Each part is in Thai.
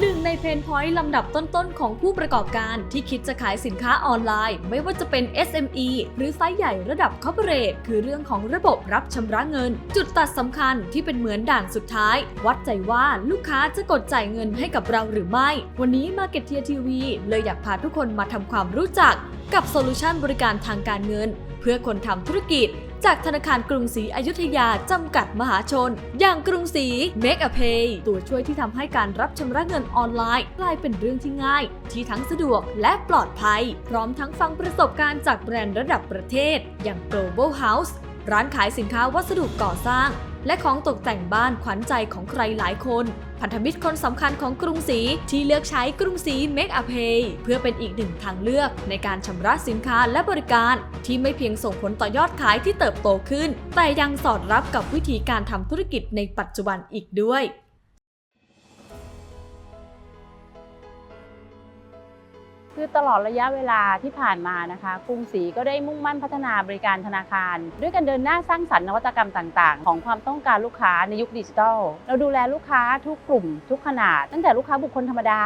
หนึ่งในเพนพอยต์ลำดับต้นๆ ของผู้ประกอบการที่คิดจะขายสินค้าออนไลน์ ไม่ว่าจะเป็น SME หรือไซส์ใหญ่ระดับคอร์ปอเรทคือเรื่องของระบบรับชำระเงิน จุดตัดสำคัญที่เป็นเหมือนด่านสุดท้าย วัดใจว่าลูกค้าจะกดจ่ายเงินให้กับเราหรือไม่ วันนี้ Market Tier TV เลยอยากพาทุกคนมาทำความรู้จัก กับโซลูชันบริการทางการเงิน เพื่อคนทำธุรกิจ จากธนาคารกรุงศรีอยุธยาจำกัดมหาชน อย่างกรุงศรี Make a Pay ตัวช่วยที่ทำให้การรับชำระเงินออนไลน์ กลายเป็นเรื่องที่ง่าย ที่ทั้งสะดวกและปลอดภัย พร้อมทั้งฟังประสบการณ์จากแบรนด์ระดับประเทศ อย่าง Global House ร้านขายสินค้าวัสดุก่อสร้าง และของตกแต่งบ้านขวัญใจของใครหลายคน พันธมิตรคนสำคัญของกรุงศรีที่เลือกใช้กรุงศรี Make a Pay เพื่อเป็นอีกหนึ่งทางเลือกในการชำระสินค้าและบริการ ที่ไม่เพียงส่งผลต่อยอดขายที่เติบโตขึ้น แต่ยังสอดรับกับวิธีการทำธุรกิจในปัจจุบันอีกด้วย คือตลอดระยะเวลาที่ผ่านมานะคะกรุงศรีก็ได้มุ่งมั่นพัฒนาบริการธนาคาร ด้วยการเดินหน้าสร้างสรรค์นวัตกรรมต่างๆ ของความต้องการลูกค้าในยุคดิจิทัล เราดูแลลูกค้าทุกกลุ่ม ทุกขนาด ตั้งแต่ลูกค้าบุคคลธรรมดา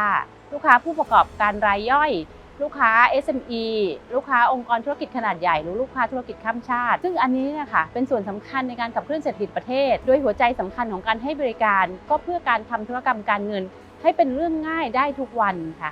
ลูกค้าผู้ประกอบการรายย่อยลูกค้า SME ลูกค้าองค์กรธุรกิจขนาดใหญ่ หรือลูกค้าธุรกิจข้ามชาติ ซึ่งอันนี้เนะคะเป็นส่วนสำคัญในการขับเคลื่อนเศรษฐกิจประเทศ โดยหัวใจสำคัญของการให้บริการ ก็เพื่อการทำธุรกรรมการเงิน ให้เป็นเรื่องง่ายได้ทุกวันค่ะ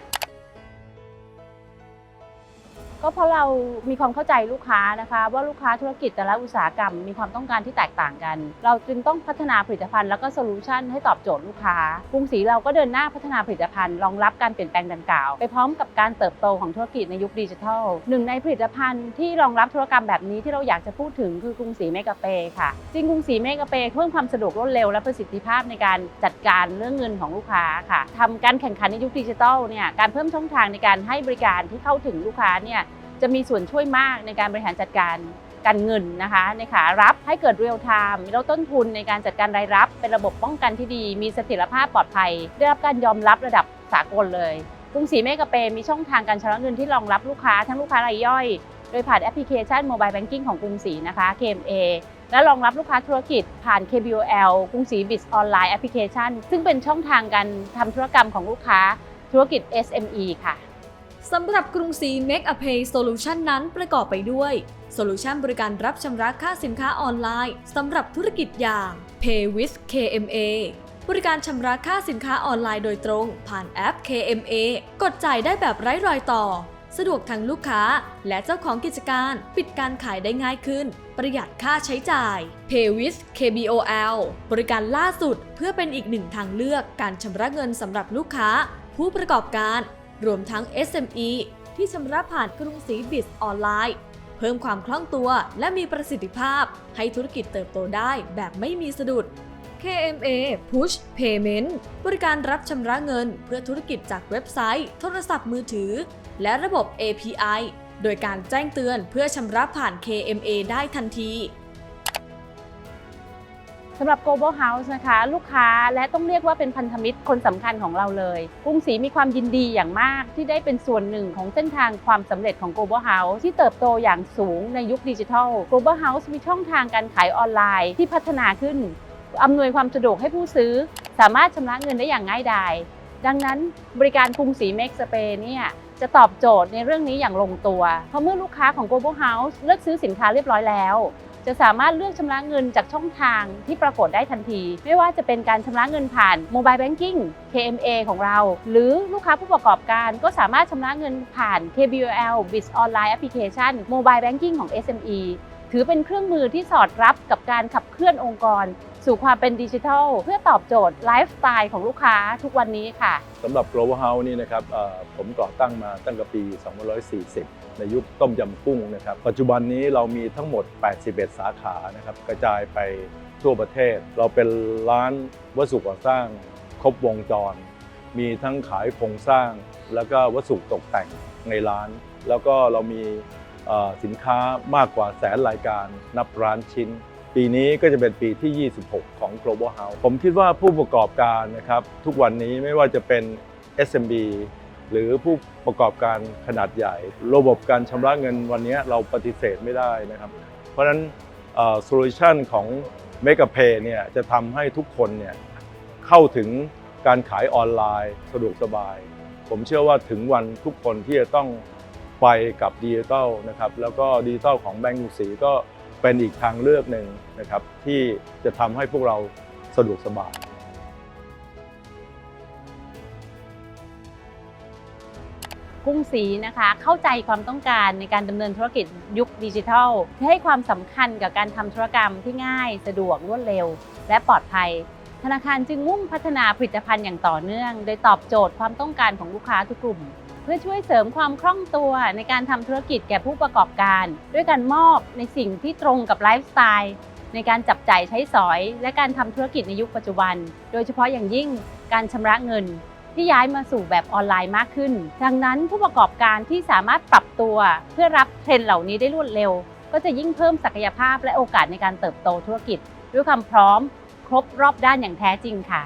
ก็เพราะเรามีความเข้าใจลูกค้านะคะ ว่าลูกค้าธุรกิจแต่ละอุตสาหกรรมมีความต้องการที่แตกต่างกัน เราจึงต้องพัฒนาผลิตภัณฑ์แล้วก็โซลูชันให้ตอบโจทย์ลูกค้ากรุงศรีเราก็เดินหน้าพัฒนาผลิตภัณฑ์รองรับการเปลี่ยนแปลงดังกล่าว ไปพร้อมกับการเติบโตของธุรกิจในยุคดิจิทัลหนึ่งในผลิตภัณฑ์ที่รองรับธุรกรรมแบบนี้ที่เราอยากจะพูดถึงคือกรุงศรีเมกะเปค่ะจริงกรุงศรีเมกะเปเพิ่มความสะดวกรวดเร็วและประสิทธิภาพในการจัดการเรื่องเงินของลูกค้าค่ะทำการแข่งขันในยุคดิจิทัลเนี่ยการเพิ่มช่องทางในการให้บริการที่เข้าถึงลูกค้าเนี่ย จะมีส่วนช่วยมากในการบริหารจัดการการเงินนะคะในขารับให้เกิดเรียลไทม์ลดต้นทุนในการจัดการรายรับ เป็นระบบป้องกันที่ดี มีเสถียรภาพปลอดภัย ได้รับการยอมรับระดับสากลเลยกรุงศรีเมกะเปมีช่องทางการชำระเงินที่รองรับลูกค้าทั้งลูกค้ารายย่อย โดยผ่านแอปพลิเคชัน Mobile Banking ของกรุงศรีนะคะ KMA และรองรับลูกค้าธุรกิจผ่าน KBOL กรุงศรี Biz Online Application ซึ่งเป็นช่องทางการทำธุรกรรมของลูกค้าธุรกิจ SME ค่ะ สำหรับกรุงศรี Make a Pay Solution นั้นประกอบไปด้วยโซลูชันบริการรับชำระค่าสินค้าออนไลน์สำหรับธุรกิจอย่าง Pay with KMA บริการชำระค่าสินค้าออนไลน์โดยตรง ผ่านแอป KMA กดจ่ายได้แบบไร้รอยต่อ สะดวกทั้งลูกค้า และเจ้าของกิจการปิดการขายได้ง่ายขึ้น ประหยัดค่าใช้จ่าย Pay with KBOL บริการล่าสุดเพื่อเป็นอีกหนึ่งทางเลือกการชำระเงินสำหรับลูกค้า ผู้ประกอบการ รวมทั้ง SME ที่ชำระผ่านกรุงศรีบิสออนไลน์ เพิ่มความคล่องตัวและมีประสิทธิภาพ ให้ธุรกิจเติบโตได้แบบไม่มีสะดุด KMA Push Payment บริการรับชำระเงินเพื่อธุรกิจจากเว็บไซต์ โทรศัพท์มือถือ และระบบ API โดยการแจ้งเตือนเพื่อชำระผ่าน KMA ได้ทันที สำหรับ Global House นะคะ ลูกค้าและต้องเรียกว่าเป็นพันธมิตรคนสำคัญของเราเลยกรุงศรีมีความยินดีอย่างมากที่ได้เป็นส่วนหนึ่งของเส้นทางความสำเร็จของ Global House ที่เติบโตอย่างสูงในยุคดิจิทัล Global House มีช่องทางการขายออนไลน์ที่พัฒนาขึ้นอำนวยความสะดวกให้ผู้ซื้อ สามารถชำระเงินได้อย่างง่ายดายดังนั้นบริการกรุงศรีเมกสเปเนี่ยจะตอบโจทย์ในเรื่องนี้อย่างลงตัว เพราะเมื่อลูกค้าของ Global House เลือกซื้อสินค้าเรียบร้อยแล้ว จะสามารถเลือกชำระเงินจากช่องทางที่ปรากฏได้ทันที ไม่ว่าจะเป็นการชำระเงินผ่าน Mobile Banking KMA ของเรา หรือลูกค้าผู้ประกอบการก็สามารถชำระเงินผ่าน KBOL Biz Online Application Mobile Banking ของ SME ถือเป็นเครื่องมือที่สอดรับกับการขับเคลื่อนองค์กร สู่ความเป็นดิจิทัล เพื่อตอบโจทย์ไลฟ์สไตล์ของลูกค้าทุกวันนี้ค่ะสำหรับ Global House นี่นะครับผมก่อตั้งมาตั้งแต่ปี 2540 ในยุคต้มยำกุ้งนะครับ ปัจจุบันนี้เรามีทั้งหมด 81 สาขานะครับกระจายไปทั่วประเทศ เราเป็นร้านวัสดุก่อสร้างครบวงจร มีทั้งขายโครงสร้าง แล้วก็วัสดุตกแต่งในร้าน แล้วก็เรามี สินค้ามากกว่าแสนรายการนับร้านชิ้น ปีนี้ก็จะเป็นปีที่ 26 ของ Global House ผมคิดว่าผู้ประกอบการนะครับทุกวันนี้ไม่ว่าจะเป็น SMB หรือผู้ประกอบการขนาดใหญ่ ระบบการชำระเงินวันนี้เราปฏิเสธไม่ได้นะครับ เพราะฉะนั้นโซลูชันของ m e g a Pay เนี่ยจะทำให้ทุกคนเนี่ยเข้าถึงการขายออนไลน์สะดวกสบาย ผมเชื่อว่าถึงวันทุกคนที่จะต้อง ไปกับดิจิทัลนะครับแล้วก็ดิจิทัลของแบงก์กรุงศรีก็เป็นอีกทางเลือกหนึ่งนะครับที่จะทำให้พวกเราสะดวกสบายกรุงศรีนะคะเข้าใจความต้องการในการดำเนินธุรกิจยุคดิจิทัลที่ให้ความสำคัญกับการทำธุรกรรมที่ง่าย สะดวกรวดเร็ว และปลอดภัย ธนาคารจึงมุ่งพัฒนาผลิตภัณฑ์อย่างต่อเนื่อง โดยตอบโจทย์ความต้องการของลูกค้าทุกกลุ่ม พื่อช่วยเสริมความคล่องตัวในการทำธุรกิจแก่ผู้ประกอบการ ด้วยการมอบในสิ่งที่ตรงกับไลฟ์สไตล์ในการจับจ่ายใช้สอย และการทำธุรกิจในยุคปัจจุบัน โดยเฉพาะอย่างยิ่งการชำระเงินที่ย้ายมาสู่แบบออนไลน์มากขึ้น ดังนั้นผู้ประกอบการที่สามารถปรับตัว เพื่อรับเทรนเหล่านี้ได้รวดเร็ว ก็จะยิ่งเพิ่มศักยภาพและโอกาสในการเติบโตธุรกิจ ด้วยความพร้อม ครบรอบด้านอย่างแท้จริงค่ะ